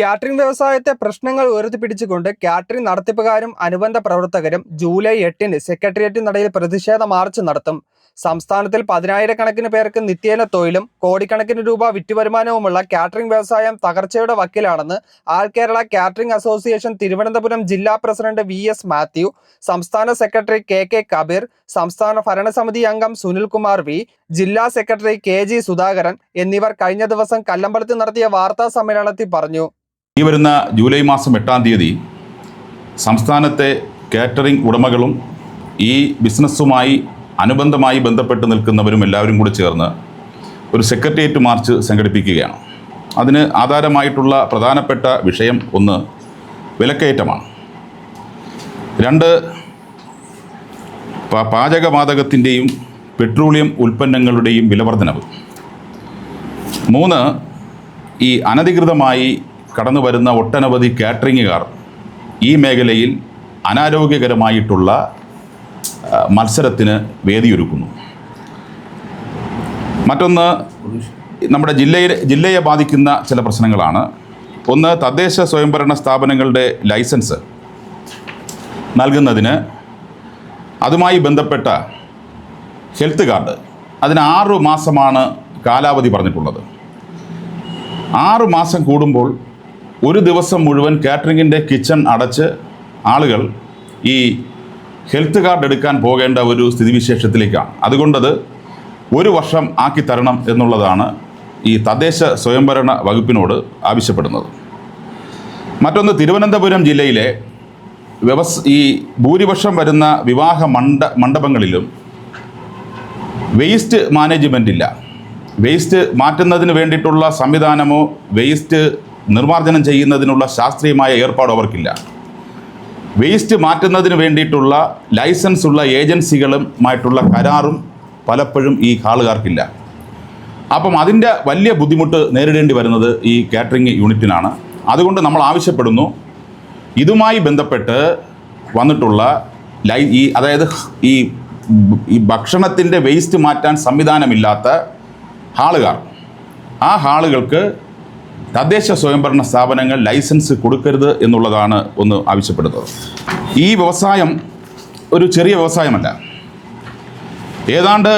Catering വ്യവസായത്തെ പ്രശ്നങ്ങൾ ഉയർത്തിപ്പിടിച്ചുകൊണ്ട് കാറ്ററിംഗ് നടത്തിപ്പുകാരും അനുബന്ധ പ്രവർത്തകരും ജൂലൈ എട്ടിന് സെക്രട്ടേറിയറ്റ് നടയിൽ പ്രതിഷേധ മാർച്ച് നടത്തും. സംസ്ഥാനത്തിൽ പതിനായിരക്കണക്കിന് പേർക്ക് നിത്യേന തൊഴിലും കോടിക്കണക്കിന് രൂപ വിറ്റുവരുമാനവുമുള്ള കാറ്ററിംഗ് വ്യവസായം തകർച്ചയുടെ വക്കിലാണെന്ന് all Kerala catering association Thiruvananthapuram ജില്ലാ പ്രസിഡന്റ് വി എസ് മാത്യു സംസ്ഥാന സെക്രട്ടറി കെ കെ കബീർ സംസ്ഥാന ഭരണസമിതി അംഗം സുനിൽകുമാർ വി ജില്ലാ സെക്രട്ടറി കെ ജി സുധാകരൻ എന്നിവർ കഴിഞ്ഞ ദിവസം കല്ലമ്പലത്ത് നടത്തിയ വാർത്താ സമ്മേളനത്തിൽ പറഞ്ഞു. ഈ വരുന്ന ജൂലൈ മാസം എട്ടാം തീയതി സംസ്ഥാനത്തെ കാറ്ററിംഗ് ഉടമകളും ഈ ബിസിനസ്സുമായി അനുബന്ധമായി ബന്ധപ്പെട്ട് നിൽക്കുന്നവരും എല്ലാവരും കൂടി ചേർന്ന് ഒരു സെക്രട്ടേറിയറ്റ് മാർച്ച് സംഘടിപ്പിക്കുകയാണ്. അതിന് ആധാരമായിട്ടുള്ള പ്രധാനപ്പെട്ട വിഷയം ഒന്ന് വിലക്കയറ്റമാണ്. രണ്ട് പാചകവാതകത്തിന്റെയും പെട്രോളിയം ഉൽപ്പന്നങ്ങളുടെയും വിലവർദ്ധനവ്. മൂന്ന് ഈ അനധികൃതമായി കടന്നു വരുന്ന ഒട്ടനവധി കാറ്ററിങ്ങുകാർ ഈ മേഖലയിൽ അനാരോഗ്യകരമായിട്ടുള്ള മത്സരത്തിന് വേദിയൊരുക്കുന്നു. മറ്റൊന്ന് നമ്മുടെ ജില്ലയിൽ ജില്ലയെ ബാധിക്കുന്ന ചില പ്രശ്നങ്ങളാണ്. ഒന്ന് തദ്ദേശ സ്വയംഭരണ സ്ഥാപനങ്ങളുടെ ലൈസൻസ് നൽകുന്നതിന് അതുമായി ബന്ധപ്പെട്ട ഹെൽത്ത് കാർഡ്. അതിന് ആറു മാസമാണ് കാലാവധി പറഞ്ഞിട്ടുള്ളത്. ആറു മാസം കൂടുമ്പോൾ ഒരു ദിവസം മുഴുവൻ കാറ്ററിങ്ങിന്റെ കിച്ചൺ അടച്ച് ആളുകൾ ഈ ഹെൽത്ത് കാർഡ് എടുക്കാൻ പോകേണ്ട ഒരു സ്ഥിതിവിശേഷത്തിലേക്കാണ്. അതുകൊണ്ടത് ഒരു വർഷം ആക്കി തരണം എന്നുള്ളതാണ് ഈ തദ്ദേശ സ്വയംഭരണ വകുപ്പിനോട് ആവശ്യപ്പെടുന്നത്. മറ്റൊന്ന് തിരുവനന്തപുരം ജില്ലയിലെ വ്യവസ് ഈ ഭൂരിപക്ഷം വരുന്ന വിവാഹ മണ്ഡ മണ്ഡപങ്ങളിലും വേസ്റ്റ് മാനേജ്മെന്റ് ഇല്ല വേസ്റ്റ് മാറ്റുന്നതിന് വേണ്ടിയിട്ടുള്ള സംവിധാനമോ വേസ്റ്റ് നിർമ്മാർജനം ചെയ്യുന്നതിനുള്ള ശാസ്ത്രീയമായ ഏർപ്പാട് അവർക്കില്ല. വേസ്റ്റ് മാറ്റുന്നതിന് വേണ്ടിയിട്ടുള്ള ലൈസൻസ് ഉള്ള ഏജൻസികളുമായിട്ടുള്ള കരാറും പലപ്പോഴും ഈ ഹാളുകാർക്കില്ല. അപ്പം അതിന്റെ വലിയ ബുദ്ധിമുട്ട് നേരിടേണ്ടി വരുന്നത് ഈ കാറ്ററിംഗ് യൂണിറ്റിനാണ്. അതുകൊണ്ട് നമ്മൾ ആവശ്യപ്പെടുന്നു ഇതുമായി ബന്ധപ്പെട്ട് വന്നിട്ടുള്ള ലൈ ഈ അതായത് ഈ ഈ ഭക്ഷണത്തിന്റെ വേസ്റ്റ് മാറ്റാൻ സംവിധാനമില്ലാത്ത ഹാളുകാർ ആ ഹാളുകൾക്ക് തദ്ദേശ സ്വയംഭരണ സ്ഥാപനങ്ങൾ ലൈസൻസ് കൊടുക്കരുത് എന്നുള്ളതാണ് ഒന്ന് ആവശ്യപ്പെടുന്നത്. ഈ വ്യവസായം ഒരു ചെറിയ വ്യവസായമല്ല. ഏതാണ്ട്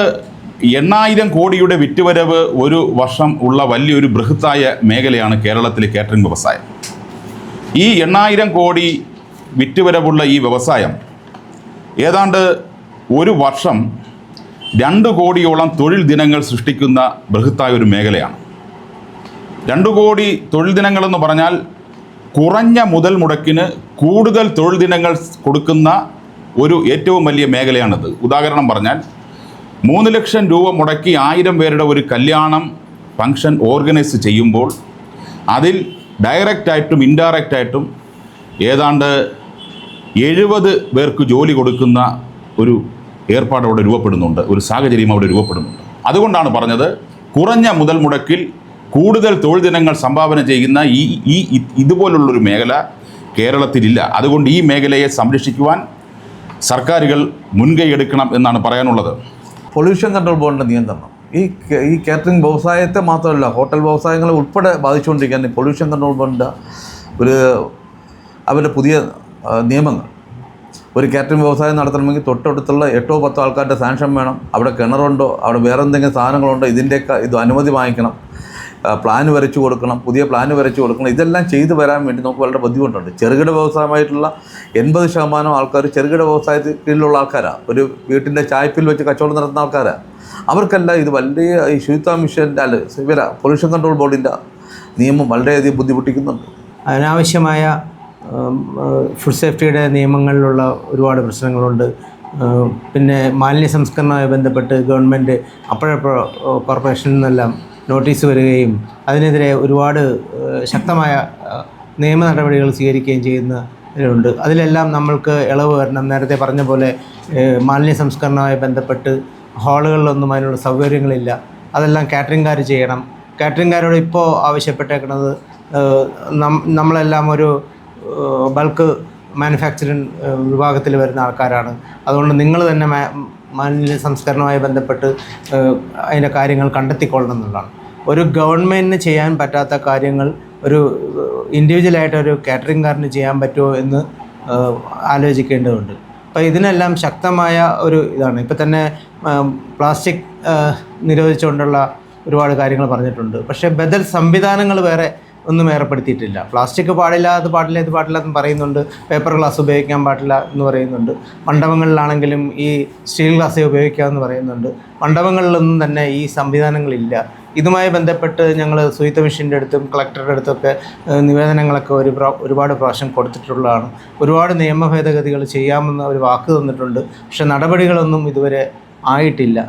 എണ്ണായിരം കോടിയുടെ വിറ്റുവരവ് ഒരു വർഷം ഉള്ള വലിയൊരു ബൃഹത്തായ മേഖലയാണ് കേരളത്തിലെ കാറ്ററിംഗ് വ്യവസായം. ഈ എണ്ണായിരം കോടി വിറ്റുവരവുള്ള ഈ വ്യവസായം ഏതാണ്ട് ഒരു വർഷം രണ്ട് കോടിയോളം തൊഴിൽ ദിനങ്ങൾ സൃഷ്ടിക്കുന്ന ബൃഹത്തായ ഒരു മേഖലയാണ്. രണ്ട് കോടി തൊഴിൽ ദിനങ്ങളെന്ന് പറഞ്ഞാൽ കുറഞ്ഞ മുതൽ മുടക്കിന് കൂടുതൽ തൊഴിൽ ദിനങ്ങൾ കൊടുക്കുന്ന ഒരു ഏറ്റവും വലിയ മേഖലയാണിത്. ഉദാഹരണം പറഞ്ഞാൽ മൂന്ന് ലക്ഷം രൂപ മുടക്കി ആയിരം പേരുടെ ഒരു കല്യാണം ഫംഗ്ഷൻ ഓർഗനൈസ് ചെയ്യുമ്പോൾ അതിൽ ഡയറക്റ്റായിട്ടും ഇൻഡയറക്റ്റായിട്ടും ഏതാണ്ട് എഴുപത് പേർക്ക് ജോലി കൊടുക്കുന്ന ഒരു ഏർപ്പാട് അവിടെ രൂപപ്പെടുന്നുണ്ട്. ഒരു സാഹചര്യം അവിടെ രൂപപ്പെടുന്നുണ്ട്. അതുകൊണ്ടാണ് പറഞ്ഞത് കുറഞ്ഞ മുതൽ മുടക്കിൽ കൂടുതൽ തൊഴിൽ ദിനങ്ങൾ സംഭാവന ചെയ്യുന്ന ഈ ഈ ഇതുപോലുള്ളൊരു മേഖല കേരളത്തിലില്ല. അതുകൊണ്ട് ഈ മേഖലയെ സംരക്ഷിക്കുവാൻ സർക്കാരുകൾ മുൻകൈ എടുക്കണം എന്നാണ് പറയാനുള്ളത്. പൊല്യൂഷൻ കൺട്രോൾ ബോർഡിന്റെ നിയന്ത്രണം. ഈ ഈ കാറ്ററിംഗ് വ്യവസായത്തെ മാത്രമല്ല ഹോട്ടൽ വ്യവസായങ്ങളെ ഉൾപ്പെടെ ബാധിച്ചുകൊണ്ടിരിക്കുകയാണ് പൊല്യൂഷൻ കൺട്രോൾ ബോർഡിന്റെ ഒരു അവരുടെ പുതിയ നിയമങ്ങൾ. ഒരു കാറ്ററിംഗ് വ്യവസായം നടത്തണമെങ്കിൽ തൊട്ടടുത്തുള്ള എട്ടോ പത്തോ ആൾക്കാരുടെ സാങ്ഷൻ വേണം. അവിടെ കിണറുണ്ടോ? അവിടെ വേറെ എന്തെങ്കിലും സാധനങ്ങളുണ്ടോ? ഇതിന്റെയൊക്കെ ഇത് അനുമതി വാങ്ങിക്കണം. പ്ലാൻ വരച്ചു കൊടുക്കണം പുതിയ പ്ലാൻ വരച്ചു കൊടുക്കണം ഇതെല്ലാം ചെയ്തു വരാൻ വേണ്ടി നമുക്ക് വളരെ ബുദ്ധിമുട്ടുണ്ട്. ചെറുകിട വ്യവസായമായിട്ടുള്ള എൺപത് ശതമാനം ആൾക്കാർ ചെറുകിട വ്യവസായത്തിൽ കീഴിലുള്ള ആൾക്കാരാണ് ഒരു വീട്ടിന്റെ ചായപ്പിൽ വെച്ച് കച്ചവടം നടത്തുന്ന ആൾക്കാരാണ് അവർക്കെല്ലാം ഇത് വലിയ ഈ ശുചിത്വ മിഷന്റെ അല്ല ഇവര പൊല്യൂഷൻ കൺട്രോൾ ബോർഡിന്റെ നിയമം വളരെയധികം ബുദ്ധിമുട്ടിക്കുന്നുണ്ട്. അനാവശ്യമായ ഫുഡ് സേഫ്റ്റിയുടെ നിയമങ്ങളിലുള്ള ഒരുപാട് പ്രശ്നങ്ങളുണ്ട്. പിന്നെ മാലിന്യ സംസ്കരണവുമായി ബന്ധപ്പെട്ട് ഗവൺമെന്റ് അപ്പോഴപ്പോൾ കോർപ്പറേഷനിൽ നിന്നെല്ലാം നോട്ടീസ് വരികയും അതിനെതിരെ ഒരുപാട് ശക്തമായ നിയമ നടപടികൾ സ്വീകരിക്കുകയും ചെയ്യുന്നതിലുണ്ട് അതിലെല്ലാം നമ്മൾക്ക് ഇളവ് വരണം. നേരത്തെ പറഞ്ഞ പോലെ മാലിന്യ സംസ്കരണവുമായി ബന്ധപ്പെട്ട് ഹാളുകളിലൊന്നും അതിനുള്ള സൗകര്യങ്ങളില്ല. അതെല്ലാം കാറ്ററിംഗുകാർ ചെയ്യണം. കാറ്ററിംഗുകാരോട് ഇപ്പോൾ ആവശ്യപ്പെട്ടേക്കുന്നത് നമ്മളെല്ലാം ഒരു ബൾക്ക് മാനുഫാക്ചറിങ് വിഭാഗത്തിൽ വരുന്ന ആൾക്കാരാണ്. അതുകൊണ്ട് നിങ്ങൾ തന്നെ മാലിന്യ സംസ്കരണവുമായി ബന്ധപ്പെട്ട് അതിന്റെ കാര്യങ്ങൾ കണ്ടെത്തിക്കൊള്ളണം എന്നുള്ളതാണ്. ഒരു ഗവൺമെന്റിന് ചെയ്യാൻ പറ്റാത്ത കാര്യങ്ങൾ ഒരു ഇൻഡിവിജ്വലായിട്ട് ഒരു കാറ്ററിംഗുകാരന് ചെയ്യാൻ പറ്റുമോ എന്ന് ആലോചിക്കേണ്ടതുണ്ട്. അപ്പോൾ ഇതിനെല്ലാം ശക്തമായ ഒരു ഇതാണ്. ഇപ്പം തന്നെ പ്ലാസ്റ്റിക് നിരോധിച്ചുകൊണ്ടുള്ള ഒരുപാട് കാര്യങ്ങൾ പറഞ്ഞിട്ടുണ്ട്. പക്ഷേ ബദൽ സംവിധാനങ്ങൾ വേറെ ഒന്നും ഏർപ്പെടുത്തിയിട്ടില്ല. പ്ലാസ്റ്റിക് പാടില്ല അത് പാടില്ല ഇത് പാടില്ല എന്ന് പറയുന്നുണ്ട്. പേപ്പർ ഗ്ലാസ് ഉപയോഗിക്കാൻ പാടില്ല എന്ന് പറയുന്നുണ്ട്. മണ്ഡപങ്ങളിലാണെങ്കിലും ഈ സ്റ്റീൽ ഗ്ലാസ്സേ ഉപയോഗിക്കാമെന്ന് പറയുന്നുണ്ട്. മണ്ഡപങ്ങളിലൊന്നും തന്നെ ഈ സംവിധാനങ്ങളില്ല. ഇതുമായി ബന്ധപ്പെട്ട് ഞങ്ങൾ സുയിത്ത മെഷീന്റെ അടുത്തും കളക്ടറുടെ അടുത്തൊക്കെ നിവേദനങ്ങളൊക്കെ ഒരു ഒരുപാട് പ്രാവശ്യം കൊടുത്തിട്ടുള്ളതാണ്. ഒരുപാട് നിയമ ഭേദഗതികൾ ചെയ്യാമെന്ന് ഒരു വാക്ക് തന്നിട്ടുണ്ട്. പക്ഷേ നടപടികളൊന്നും ഇതുവരെ ആയിട്ടില്ല.